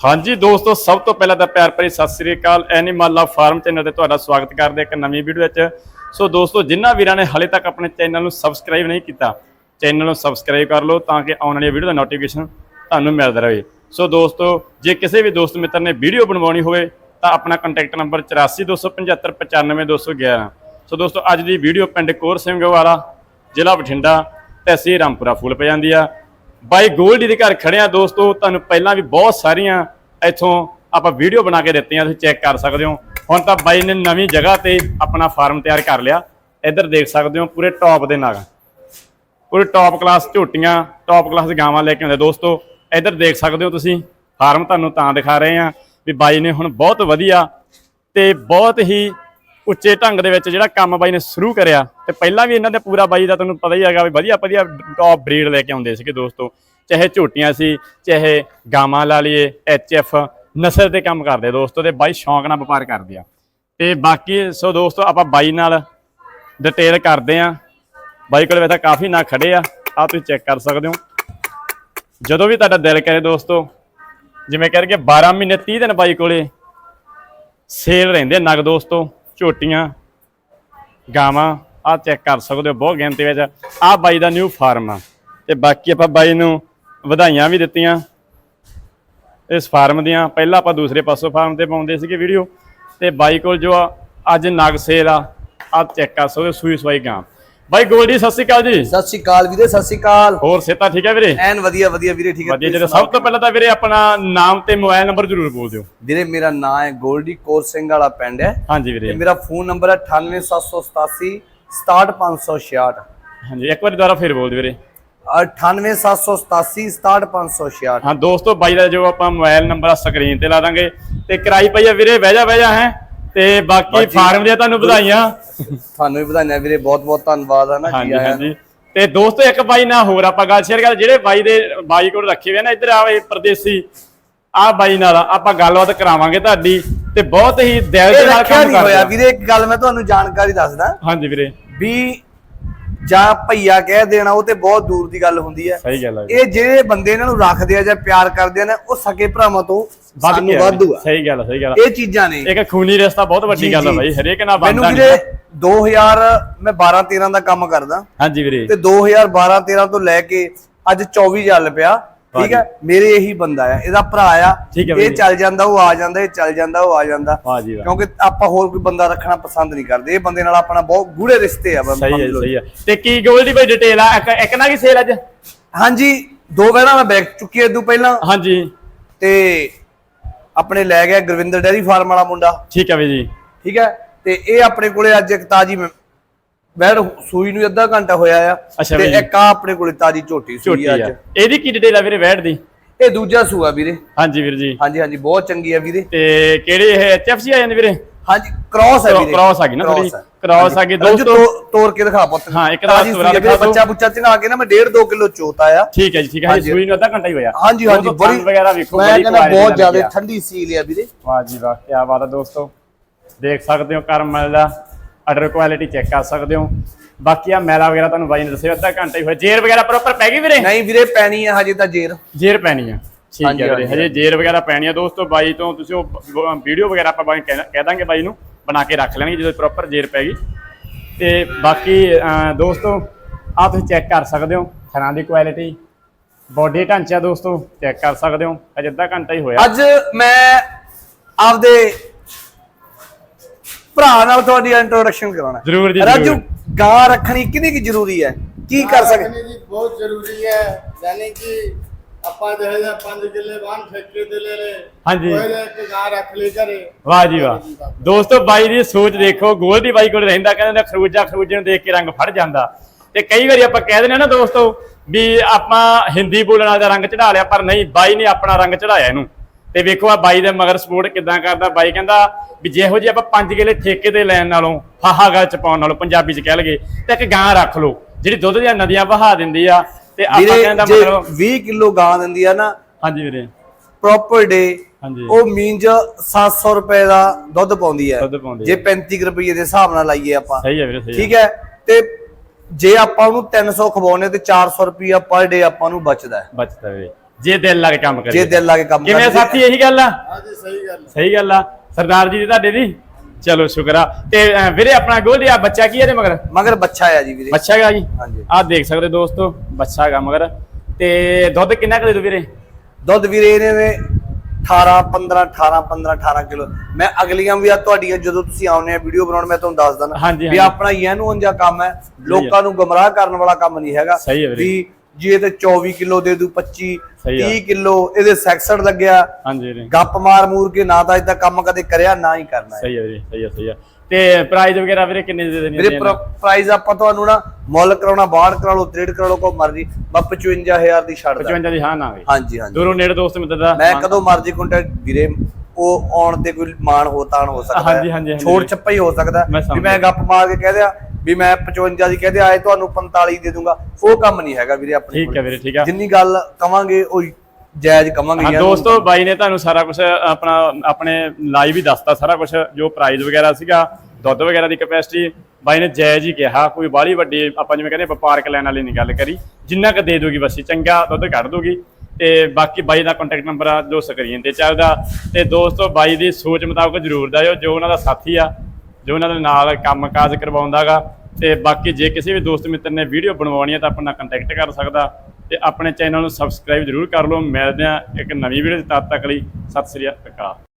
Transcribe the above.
ਹਾਂਜੀ ਦੋਸਤੋ, ਸਭ ਤੋਂ ਪਹਿਲਾਂ ਤਾਂ ਪਿਆਰ ਭਰੀ ਸਤਿ ਸ੍ਰੀ ਅਕਾਲ। ਐਨੀਮਲ ਫਾਰਮ ਚੈਨਲ ਤੇ ਤੁਹਾਡਾ ਸਵਾਗਤ ਕਰਦੇ ਇੱਕ ਨਵੀਂ ਵੀਡੀਓ ਵਿੱਚ। ਸੋ ਦੋਸਤੋ ਜਿਨ੍ਹਾਂ ਵੀਰਾਂ ਨੇ ਹਲੇ ਤੱਕ ਆਪਣੇ ਚੈਨਲ ਨੂੰ ਸਬਸਕ੍ਰਾਈਬ ਨਹੀਂ ਕੀਤਾ ਚੈਨਲ ਨੂੰ ਸਬਸਕ੍ਰਾਈਬ ਕਰ ਲਓ ਤਾਂ ਕਿ ਆਉਣ ਵਾਲੀ ਵੀਡੀਓ ਦਾ ਨੋਟੀਫਿਕੇਸ਼ਨ ਤੁਹਾਨੂੰ ਮਿਲਦਾ ਰਹੇ। ਸੋ ਦੋਸਤੋ, ਜੇ ਕਿਸੇ ਵੀ ਦੋਸਤ ਮਿੱਤਰ ਨੇ ਵੀਡੀਓ ਬਣਵਾਉਣੀ ਹੋਵੇ, ਤਾਂ ਆਪਣਾ ਕੰਟੈਕਟ ਨੰਬਰ 8427595211 ਸੋ ਦੋਸਤੋ, ਅੱਜ ਦੀ ਵੀਡੀਓ ਪਿੰਡ ਕੋਰ ਸਿੰਘ ਵਾਲਾ, ਜ਼ਿਲ੍ਹਾ ਬਠਿੰਡਾ, ਤਹਿਸੀਲ ਰਾਮਪੁਰਾ, ਫੁੱਲ ਪੈ ਜਾਂਦੀ ਆ। ਬਾਈ ਗੋਲਡੀ ਦੇ ਘਰ ਖੜਿਆ ਦੋਸਤੋ, ਤੁਹਾਨੂੰ ਪਹਿਲਾਂ ਵੀ ਬਹੁਤ ਸਾਰੀਆਂ ਇੱਥੋਂ ਆਪਾਂ ਵੀਡੀਓ ਬਣਾ ਕੇ ਦਿੱਤੀਆਂ, ਤੁਸੀਂ ਚੈੱਕ ਕਰ ਸਕਦੇ ਹੋ। ਹੁਣ ਤਾਂ ਬਾਈ ਨੇ ਨਵੀਂ ਜਗ੍ਹਾ ਤੇ ਆਪਣਾ ਫਾਰਮ ਤਿਆਰ ਕਰ ਲਿਆ। ਇੱਧਰ ਦੇਖ ਸਕਦੇ ਹੋ ਪੂਰੇ ਟੌਪ ਦੇ ਨਾਗ ਪੂਰੇ ਟੌਪ ਕਲਾਸ ਝੋਟੀਆਂ ਟੌਪ ਕਲਾਸ ਗਾਵਾਂ ਲੈ ਕੇ ਆਉਂਦੇ ਦੋਸਤੋ। ਇੱਧਰ ਦੇਖ ਸਕਦੇ ਹੋ ਤੁਸੀਂ ਫਾਰਮ ਤੁਹਾਨੂੰ ਤਾਂ ਦਿਖਾ ਰਹੇ ਆ ਵੀ ਬਾਈ ਨੇ ਹੁਣ ਬਹੁਤ ਵਧੀਆ ਤੇ ਬਹੁਤ ਹੀ ਉੱਚੇ ਢੰਗ ਦੇ ਵਿੱਚ ਜਿਹੜਾ ਕੰਮ ਬਾਈ ਨੇ ਸ਼ੁਰੂ ਕਰਿਆ ਤੇ ਪਹਿਲਾਂ ਵੀ ਇਹਨਾਂ ਦੇ ਪੂਰਾ ਬਾਈ ਦਾ ਤੁਹਾਨੂੰ ਪਤਾ ਹੀ ਹੈਗਾ ਵੀ ਵਧੀਆ ਵਧੀਆ ਟੌਪ ਬਰੀਡ ਲੈ ਕੇ ਆਉਂਦੇ ਸੀਗੇ ਦੋਸਤੋ। ਚਾਹੇ ਝੋਟੀਆਂ ਸੀ, ਚਾਹੇ ਗਾਵਾਂ ਲਾ ਲਈਏ ਐਫ ਨਸਲ ਤੇ ਕੰਮ ਕਰਦੇ ਦੋਸਤੋ ਤੇ ਬਾਈ ਸ਼ੌਂਕ ਨਾਲ ਵਪਾਰ ਕਰਦੇ ਆ। ਤੇ ਬਾਕੀ ਸੋ ਦੋਸਤੋ ਆਪਾਂ ਬਾਈ ਨਾਲ ਡਿਟੇਲ ਕਰਦੇ ਆ। ਬਾਈ ਕੋਲ ਵੈਸੇ ਕਾਫੀ ਨਾ ਖੜੇ ਆ ਆ ਤੁਸੀਂ ਚੈੱਕ ਕਰ ਸਕਦੇ ਹੋ। ਜਦੋਂ ਵੀ ਤੁਹਾਡਾ ਦਿਲ ਕਰੇ ਦੋਸਤੋ, ਜਿਵੇਂ ਕਹਿ ਰਗੇ 12 ਮਹੀਨੇ 30 ਦਿਨ ਬਾਈ ਕੋਲੇ ਸੇਲ ਰਹਿੰਦੇ ਨਗ ਦੋਸਤੋ। ਝੋਟੀਆਂ, ਗਾਵਾਂ ਆ ਚੈੱਕ ਕਰ ਸਕਦੇ ਹੋ, ਬਹੁਤ ਗਿਣਤੀ ਵਿੱਚ ਆ। ਬਾਈ ਦਾ ਨਿਊ ਫਾਰਮ ਆ। ਤੇ ਬਾਕੀ ਆਪਾਂ ਬਾਈ ਨੂੰ ਵਧਾਈਆਂ ਵੀ ਦਿੱਤੀਆਂ। ਇਸ ਫਾਰਮ ਦੀਆਂ, ਪਹਿਲਾਂ ਆਪਾਂ ਦੂਸਰੇ ਪਾਸੋਂ ਫਾਰਮ ਤੇ ਪਾਉਂਦੇ ਸੀਗੇ ਵੀਡੀਓ ਤੇ ਬਾਈ ਕੋਲ ਜੋ ਆ, ਅੱਜ ਨਗ ਸੇਲ ਆ ਆ ਚੈੱਕ ਕਰ ਸਕਦੇ ਹੋ, ਸੂਈ ਸਵਾਈ ਗਾਂ। ਬਾਈ ਗੋਲਡੀ ਸਤਿ ਸ਼੍ਰੀ ਅਕਾਲ ਜੀ। ਸਤਿ ਸ਼੍ਰੀ ਅਕਾਲ ਵੀਰੇ ਸਤਿ ਸ਼੍ਰੀ ਅਕਾਲ। ਹੋਰ ਸੇਤਾ ਠੀਕ ਹੈ ਵੀਰੇ? ਐਨ ਵਧੀਆ ਵਧੀਆ ਵੀਰੇ ਠੀਕ ਹੈ ਵਧੀਆ ਜਿਹੜੇ ਸਭ ਤੋਂ ਪਹਿਲਾਂ ਤਾਂ ਵੀਰੇ ਆਪਣਾ ਨਾਮ ਤੇ ਮੋਬਾਈਲ ਨੰਬਰ ਜ਼ਰੂਰ ਬੋਲ ਦਿਓ। ਵੀਰੇ ਮੇਰਾ ਨਾਮ ਹੈ ਗੋਲਡੀ ਕੋਰ ਸਿੰਘ ਵਾਲਾ ਪਿੰਡ ਹੈ। ਹਾਂਜੀ ਤੇ ਵੀਰੇ ਮੇਰਾ ਫੋਨ ਨੰਬਰ ਹੈ 98787 67566 ਹਾਂਜੀ ਇੱਕ ਵਾਰੀ ਦੁਬਾਰਾ ਫੇਰ ਬੋਲ ਦਿਓ ਵੀਰੇ। 98787 67566 ਹਾਂ ਦੋਸਤੋ ਬਾਈ ਦਾ ਜੋ ਆਪਾਂ ਮੋਬਾਈਲ ਨੰਬਰ ਆ ਸਕਰੀਨ ਤੇ ਲਾ ਦਾਂਗੇ। ਤੇ ਕਰਾਈ ਪਈ ਆ ਵੀਰੇ ਜਾ ਬਹਿ ਜਾ ਹੈ। ਤੇ ਬਾਕੀ ਫਾਰਮ ਦੀਆਂ ਤੁਹਾਨੂੰ ਵਧਾਈਆਂ। ਤੁਹਾਨੂੰ ਵੀ ਵਧਾਈਆਂ ਵੀਰੇ ਬਹੁਤ ਬਹੁਤ ਧੰਨਵਾਦ ਹੈ ਨਾ ਹਾਂਜੀ ਜੀ ਆਇਆਂ। ਹਾਂਜੀ। ਤੇ ਦੋਸਤੋ ਇੱਕ ਬਾਈ ਨਾਲ ਹੋਰ ਆਪਾਂ ਗੱਲ ਸ਼ੇਅਰ ਕਰ ਜਿਹੜੇ ਬਾਈ ਦੇ ਬਾਈ ਕੋਲ ਰੱਖੇ ਹੋਏ ਆ ਨਾ ਇੱਧਰ ਆਵੇ ਪਰਦੇਸੀ ਆ ਬਾਈ ਨਾਲ ਆਪਾਂ ਗੱਲਬਾਤ ਕਰਾਵਾਂਗੇ ਤੁਹਾਡੀ ਤੇ ਬਹੁਤ ਹੀ ਦਿਲ ਦੇ ਇਹ ਨਾਲ ਰੱਖਿਆ ਕੰਮ ਨਹੀਂ ਕਰਦੇ ਹੋਇਆ ਆ। ਵੀਰੇ ਇੱਕ ਗੱਲ ਮੈਂ ਤੁਹਾਨੂੰ ਜਾਣਕਾਰੀ ਦੱਸਦਾ। ਹਾਂਜੀ ਵੀਰੇ। ਵੀ ਜਾਂ ਭਈਆ ਕਹਿ ਦੇਣਾ ਉਹ ਤੇ ਬਹੁਤ ਦੂਰ ਦੀ ਗੱਲ ਹੁੰਦੀ ਹੈ। ਸਹੀ ਗੱਲ ਹੈ ਇਹ ਜਿਹੜੇ ਬੰਦੇ ਇਹਨਾਂ ਨੂੰ ਰੱਖਦੇ ਆ ਜਾਂ ਪਿਆਰ ਕਰਦੇ ਆ ਨਾ ਉਹ ਸਕੇ ਭਰਾਵਾਂ ਤੋਂ ਸਾਨੂੰ ਵਾਧੂ। ਆ। ਸਹੀ ਗੱਲ ਸਹੀ ਗੱਲ। ਇਹ ਚੀਜ਼ਾਂ ਨੇ। ਇੱਕ ਖੂਨੀ ਰਿਸ਼ਤਾ ਬਹੁਤ ਵੱਡੀ ਗੱਲ ਆ। ਬਾਈ ਹਰੇਕ ਨਾਲ ਵੀਰੇ ਨਹੀਂ। 2000 ਮੈਂ 12 13 ਦਾ ਕੰਮ ਕਰਦਾ। ਹਾਂਜੀ ਵੀਰੇ। ਤੇ 2012 13 ਤੋਂ ਲੈ ਕੇ ਅੱਜ 24 ਚੱਲ ਪਿਆ। ਠੀਕ ਹੈ? ਮੇਰੇ ਇਹੀ ਬੰਦਾ ਆ ਇਹਦਾ ਭਰਾ ਆ। ਇਹ। ਚੱਲ ਜਾਂਦਾ ਉਹ ਆ ਜਾਂਦਾ ਇਹ ਚੱਲ ਜਾਂਦਾ ਉਹ ਆ ਜਾਂਦਾ। ਕਿਉਂਕਿ ਆਪਾਂ ਹੋਰ ਕੋਈ ਬੰਦਾ ਰੱਖਣਾ ਪਸੰਦ ਨਹੀਂ ਕਰਦੇ। ਇਹ ਬੰਦੇ ਨਾਲ ਆਪਣਾ ਬਹੁਤ ਗੂੜੇ ਰਿਸ਼ਤੇ ਆ ਬਸ ਸਹੀ ਹੈ। ਸਹੀ ਤੇ ਕੀ ਗੋਲਡੀ ਬਾਈ ਡਿਟੇਲ ਆ? ਇੱਕ ਨਾ ਕੀ ਸੇਲ ਅੱਜ? ਹਾਂਜੀ ਦੋ ਵਾਰਾਂ ਮੈਂ ਬੈਕ ਚੁੱਕੀ ਇਦੋਂ ਪਹਿਲਾਂ। ਹਾਂਜੀ। ਤੇ ਆਪਣੇ ਲੈ ਗਿਆ ਗੁਰਵਿੰਦਰ ਡੈਰੀ ਫਾਰਮ ਵਾਲਾ ਮੁੰਡਾ। ਠੀਕ ਹੈ ਬਈ ਜੀ। ਠੀਕ ਹੈ? ਤੇ ਇਹ ਆਪਣੇ ਕੋਲੇ ਅੱਜ ਇੱਕ ਤਾਜੀ ਬੈੜ ਸੂਈ ਨੂੰ ਅੱਧਾ ਘੰਟਾ ਹੋਇਆ ਆ। ਤੇ ਵੀ। ਇੱਕ ਆ ਆਪਣੇ ਕੋਲੇ ਤਾਜੀ ਝੋਟੀ ਸੂਈ ਅੱਜ। ਇਹਦੀ ਕੀ ਡਿਟੇਲ ਆ ਵੀਰੇ ਵੈਟ ਦੀ? ਇਹ ਦੂਜਾ ਸੂਆ ਵੀਰੇ। ਹਾਂਜੀ ਵੀਰ ਜੀ। ਹਾਂਜੀ ਹਾਂਜੀ ਬਹੁਤ ਚੰਗੀ ਆ ਵੀਰੇ। ਤੇ ਕਿਹੜੇ ਇਹ ਐਚਐਫਸੀ ਆ ਜਾਂਦੇ ਵੀਰੇ? ਹਾਂਜੀ ਕ੍ਰਾਸ ਹੈ ਵੀਰੇ। ਕ੍ਰਾਸ ਆ ਗਈ ਨਾ ਥੋੜੀ। ਕ੍ਰਾਸ ਆ ਗਈ ਦੋਸਤੋ ਤੋੜ ਕੇ ਦਿਖਾ ਪੁੱਤ। ਹਾਂ, ਇੱਕ ਦਾ ਵੀਰੇ, ਦਿਖਾ। ਬੱਚਾ ਬੁੱਚਾ ਚੰਗਾ ਕੇ ਨਾ ਮੈਂ 1.5 2 ਕਿਲੋ ਚੋਤ ਆਇਆ ਠੀਕ ਹੈ ਜੀ ਠੀਕ ਹੈ। ਸੂਈ ਨੂੰ ਅੱਧਾ ਘੰਟਾ ਹੀ ਹੋਇਆ। ਹਾਂਜੀ ਹਾਂਜੀ ਥਣ ਵਗੈਰਾ ਵੇਖੋ ਮੈਂ ਬੜੀ ਕਹਿੰਦਾ ਬਹੁਤ ਜ਼ਿਆਦਾ। ਠੰਡੀ ਸੀਲ ਆ ਵੀਰੇ। ਵਾਹ ਜੀ ਵਾਹ ਕੀ ਬਾਤ ਹੈ ਦੋਸਤੋ। ਦੇਖ ਸਕਦੇ ਹੋ ਕਰਮਲ ਦਾ ਆਰਡਰ ਕੁਆਲਿਟੀ ਚੈੱਕ ਕਰ ਸਕਦੇ ਹੋ। ਬਾਕੀ ਆ ਮੈਲਾ ਵਗੈਰਾ ਤੁਹਾਨੂੰ ਬਾਈ ਨੇ ਦੱਸਿਆ ਅੱਧਾ ਘੰਟਾ ਹੀ ਹੋਇਆ। ਜੇਰ ਵਗੈਰਾ ਪ੍ਰੋਪਰ ਪੈ ਗਈ ਵੀਰੇ? ਨਹੀਂ ਵੀਰੇ ਪੈਣੀ ਆ ਹਜੇ ਤਾਂ ਜੇਰ। ਜੇਰ ਪੈਣੀ ਆ। ਠੀਕ ਹਾਂਜੀ, ਹੈ ਵੀਰੇ ਹਾਂਜੀ, ਹਜੇ ਜੇਰ ਵਗੈਰਾ ਪੈਣੀ ਆ ਦੋਸਤੋ ਬਾਈ ਤੋਂ ਤੁਸੀਂ ਉਹ ਵੀਡੀਓ ਵਗੈਰਾ ਆਪਾਂ ਬਾਈ ਕਹਿ ਕਹਿ ਦਾਂਗੇ ਬਾਈ ਨੂੰ ਬਣਾ ਕੇ ਰੱਖ ਲੈਣਗੇ ਜਦੋਂ ਪ੍ਰੋਪਰ ਜੇਰ ਪੈ ਗਈ। ਤੇ ਬਾਕੀ ਦੋਸਤੋ ਆ ਤੁਸੀਂ ਚੈੱਕ ਕਰ ਸਕਦੇ ਹੋ ਥਣਾ ਦੀ ਕੁਆਲਿਟੀ ਬੋਡੀ ਢਾਂਚਾ ਦੋਸਤੋ ਚੈੱਕ ਕਰ ਸਕਦੇ ਹੋ ਅਜੇ ਅੱਧਾ ਘੰਟਾ ਹੀ ਹੋਇਆ। ਅੱਜ ਮੈਂ ਆਪਦੇ ਭਰਾ ਨਾਲ ਤੁਹਾਡੀ ਇੰਟਰੋਡਕਸ਼ਨ ਕਰਾਉਣਾ। ਜ਼ਰੂਰ ਜੀ, ਰਾਜੂ। ਗਾਂ ਰੱਖਣੀ ਕਿੰਨੀ ਕੀ ਜ਼ਰੂਰੀ ਹੈ? ਕੀ ਕਰ ਸਕਦੇ? ਬਹੁਤ ਜ਼ਰੂਰੀ ਹੈ। ਯਾਨੀ ਕਿ ਆਪਾਂ ਜਿਹੜੇ ਦਾ 5 ਕਿੱਲੇ ਬਾਣ ਠੇਕੇ ਤੇ ਲੈ ਲੈ ਹਾਂਜੀ। ਉਹ ਇੱਕ ਗਾਂ ਰੱਖ ਲਈ ਘਰੇ। ਵਾਹ ਜੀ ਵਾਹ। ਦੋਸਤੋ ਬਾਈ ਦੀ ਸੋਚ ਦੇਖੋ ਗੋਲਡੀ ਬਾਈ ਕੋਲ ਰਹਿੰਦਾ ਕਹਿੰਦਾ ਖਰੂਜਾ ਖਰੂਜੇ ਨੂੰ ਦੇਖ ਕੇ ਰੰਗ ਫੜ ਜਾਂਦਾ। ਤੇ ਕਈ ਵਾਰੀ ਆਪਾਂ ਕਹਿ ਦਿੰਦੇ ਆ ਨਾ ਦੋਸਤੋ ਵੀ ਆਪਾਂ ਹਿੰਦੀ ਬੋਲਣ ਵਾਲਾ ਦਾ ਰੰਗ ਚੜਾ ਲਿਆ ਪਰ ਨਹੀਂ ਬਾਈ ਨੇ ਆਪਣਾ ਰੰਗ ਚੜਾਇਆ ਇਹਨੂੰ। ਤੇ ਵੇਖੋ ਆ ਬਾਈ ਦੇ ਮਗਰ ਸਪੋਰਟ ਕਿਦਾਂ ਕਰਦਾ ਬਾਈ ਕਹਿੰਦਾ ਵੀ ਜਿਹੋ ਜੀ ਆਪਾਂ 5 ਕਿਲੇ ਠੇਕੇ ਤੇ ਲੈਣ ਨਾਲੋਂ ਹਾਹਾ ਗੱਲ ਚ ਪਾਉਣ ਨਾਲੋਂ ਪੰਜਾਬੀ ਚ ਕਹਿ ਲਗੇ ਤੇ ਇੱਕ ਗਾਂ ਰੱਖ ਲਓ ਜਿਹੜੀ ਦੁੱਧ ਦੀਆਂ ਨਦੀਆਂ ਵਹਾ ਦਿੰਦੀ ਆ ਤੇ ਆਪਾਂ ਕਹਿੰਦਾ ਮਤਲਬ 20 ਕਿਲੋ ਗਾਂ ਦਿੰਦੀ ਆ ਨਾ ਹਾਂਜੀ ਵੀਰੇ। ਪ੍ਰੋਪਰ ਡੇ ਹਾਂਜੀ। ਉਹ ਮੀਨਜ 700 ਰੁਪਏ ਦਾ ਦੁੱਧ ਪਾਉਂਦੀ ਹੈ ਜੇ 35 ਰੁਪਏ ਦੇ ਹਿਸਾਬ ਨਾਲ ਲਾਈਏ ਆਪਾਂ। ਸਹੀ ਹੈ ਵੀਰੇ ਸਹੀ ਠੀਕ ਹੈ? ਤੇ ਜੇ ਆਪਾਂ ਉਹਨੂੰ 300 ਖਵਾਉਨੇ ਤੇ 400 ਰੁਪਿਆ ਪਰ ਡੇ ਆਪਾਂ ਨੂੰ ਬਚਦਾ। ਹੈ ਬਚਦਾ ਵੀਰੇ। ਜੇ ਦਿਲ ਲਾ ਕੇ ਕੰਮ ਕਰੇ ਜੇ ਦਿਲ ਲਾ ਕੇ ਕੰਮ ਕਰੇ ਕਿਵੇਂ ਸਾਥੀ ਇਹੀ ਗੱਲ ਆ? ਹਾਂਜੀ ਸਹੀ ਗੱਲ ਸਹੀ ਗੱਲ ਆ। ਸਰਦਾਰ ਜੀ ਦੀ ਤੁਹਾਡੇ ਦੀ? ਚਲੋ ਸ਼ੁਕਰ ਆ। ਤੇ ਅਹ, ਵੀਰੇ ਆਪਣਾ ਗੋਲਡੀ ਆ ਬੱਚਾ ਕੀ ਇਹਦੇ ਮਗਰ? ਮਗਰ ਬੱਚਾ ਆ ਜੀ ਵੀਰੇ। ਬੱਚਾ ਹੈਗਾ ਜੀ? ਹਾਂਜੀ। ਆਹ ਦੇਖ ਸਕਦੇ ਦੋਸਤੋ ਬੱਚਾ ਹੈਗਾ ਮਗਰ। ਤੇ ਦੁੱਧ ਕਿੰਨਾ ਕੁ ਦੇ ਦੋ ਵੀਰੇ? ਦੁੱਧ ਵੀਰੇ ਇਹਨੇ ਨੇ 18 15 18 15 18 ਕਿਲੋ। ਮੈਂ ਅਗਲੀਆਂ ਵੀ ਆ ਤੁਹਾਡੀਆਂ ਜਦੋਂ ਤੁਸੀਂ ਆਉਨੇ ਆ ਵੀਡੀਓ ਬਣਾਉਣ ਮੈਂ ਤੁਹਾਨੂੰ ਦੱਸ ਦਿੰਦਾ ਹਾਂਜੀ, ਵੀ ਹਾਂਜੀ। ਆਪਣਾ ਯੈਨੂਨ ਜਿਹਾ ਕੰਮ ਹੈ। ਲੋਕਾਂ ਨੂੰ ਗਮਰਾਹ ਕਰਨ ਵਾਲਾ ਕੰਮ ਨਹੀਂ ਹੈਗਾ ਸਹੀ ਹੈ ਵੀਰੇ। ਵੀ ਜੇ ਤੇ 24 ਕਿਲੋ ਦੇ ਦੂ 25 ਸਹੀ ਆ। 30 ਕਿਲੋ ਇਹਦੇ ਸੈਕਸਡ ਲੱਗਿਆ। ਹਾਂਜੀ ਵੀਰੇ। ਗੱਪ ਮਾਰ ਮੂਰ ਕੇ ਨਾ ਤਾਂ ਇਦਾਂ ਕੰਮ ਕਦੇ ਕਰਿਆ ਨਾ ਹੀ ਕਰਨਾ ਸਹੀ ਹੈ ਵੀਰੇ ਸਹੀ ਹੈ ਸਹੀ ਹੈ ਤੇ ਪ੍ਰਾਈਸ ਵਗੈਰਾ ਵੀਰੇ ਕਿੰਨੇ ਦੇ ਦੇਣੇ ਵੀਰੇ ਪ੍ਰਾਈਸ ਆਪਾਂ ਤੁਹਾਨੂੰ ਨਾ ਮੁੱਲ ਕਰਾਉਣਾ ਬਾਹਰ ਕਰਾ ਲਓ ਟ੍ਰੇਡ ਕਰਾ ਲਓ ਕੋ ਮਰਜ਼ੀ ਮੈਂ 55000 ਦੀ ਛੱਡਦਾ 55 ਦੀ ਹਾਂ ਨਾ ਗਈ ਹਾਂਜੀ ਹਾਂਜੀ। ਦੂਰੋਂ ਨੇੜੇ ਦੋਸਤ ਮਿੱਤਰ ਦਾ ਮੈਂ ਕਦੋਂ ਮਰਜ਼ੀ ਕੰਟੈਕਟ ਵੀਰੇ ਉਹ ਆਉਣ ਤੇ ਕੋਈ ਮਾਣ ਹੋ ਤਾਣ ਹੋ ਸਕਦਾ ਹਾਂਜੀ, ਹਾਂਜੀ। ਛੋੜ ਛੱਪਾ ਹੀ ਹੋ ਸਕਦਾ ਵੀ ਮੈਂ ਗੱਪ ਮਾਰ ਕੇ ਕਹਿ ਦਿਆ ਵੀ ਮੈਂ 55 ਦੀ ਕਹਿ ਦਿਆ ਆਏ ਤੁਹਾਨੂੰ 45 ਦੇ ਦੂੰਗਾ। ਉਹ ਕੰਮ ਨਹੀਂ ਹੈਗਾ ਵੀਰੇ ਆਪਣੇ ਠੀਕ ਹੈ ਵੀਰੇ ਠੀਕ ਹੈ ਜਿੰਨੀ ਗੱਲ ਕਵਾਂਗੇ ਉਹ ਜਾਇਜ਼ ਕਵਾਂਗੇ ਹਾਂ ਯਾਰ। ਦੋਸਤੋ ਬਾਈ ਨੇ ਤੁਹਾਨੂੰ ਸਾਰਾ ਕੁਝ ਆਪਣਾ ਆਪਣੇ ਲਾਈਵ ਹੀ ਦੱਸਤਾ ਸਾਰਾ ਕੁਝ ਜੋ ਪ੍ਰਾਈਸ ਵਗੈਰਾ ਸੀਗਾ ਦੁੱਧ ਵਗੈਰਾ ਦੀ ਕੈਪੈਸਿਟੀ ਬਾਈ ਨੇ ਜਾਇਜ਼ ਹੀ ਕਿਹਾ ਕੋਈ ਬਾਹਲੀ ਵੱਡੀ ਆਪਾਂ ਜਿਵੇਂ ਕਹਿੰਦੇ ਵਪਾਰਕ ਲੈਣ ਵਾਲੀ ਨਹੀਂ ਗੱਲ ਕਰੀ। ਜਿੰਨਾ ਕ ਦੇ ਦੋਗੀ ਬਸ ਚੰਗਾ ਦੁੱਧ ਕੱਢ ਦੋਗੀ। ਤੇ ਬਾਕੀ ਬਾਈ ਦਾ ਕੰਟੈਕਟ ਨੰਬਰ ਆ ਜੋ ਸਕਰੀਨ ਤੇ ਚੱਲਦਾ। ਤੇ ਦੋਸਤੋ ਬਾਈ ਦੀ ਸੋਚ ਮੁਤਾਬਕ ਜ਼ਰੂਰ ਦਾ ਜੋ ਉਹਨਾਂ ਦਾ ਸਾਥੀ ਆ ਜੋ ਉਹਨਾਂ ਦੇ ਨਾਲ ਕੰਮਕਾਜ ਕਰਵਾਉਂਦਾਗਾ ਤੇ ਬਾਕੀ ਜੇ ਕਿਸੇ ਵੀ ਦੋਸਤ ਮਿੱਤਰ ਨੇ ਵੀਡੀਓ ਬਣਵਾਉਣੀ ਹੈ ਤਾਂ ਆਪਣਾ ਕੰਟੈਕਟ ਕਰ ਸਕਦਾ ਤੇ ਆਪਣੇ ਚੈਨਲ ਨੂੰ ਸਬਸਕ੍ਰਾਈਬ ਜ਼ਰੂਰ ਕਰ ਲਓ। ਮਿਲਦੇ ਆ ਇੱਕ ਨਵੀਂ ਵੀਡੀਓ ਤਦ ਤੱਕ ਲਈ, ਸਤਿ ਸ੍ਰੀ ਅਕਾਲ।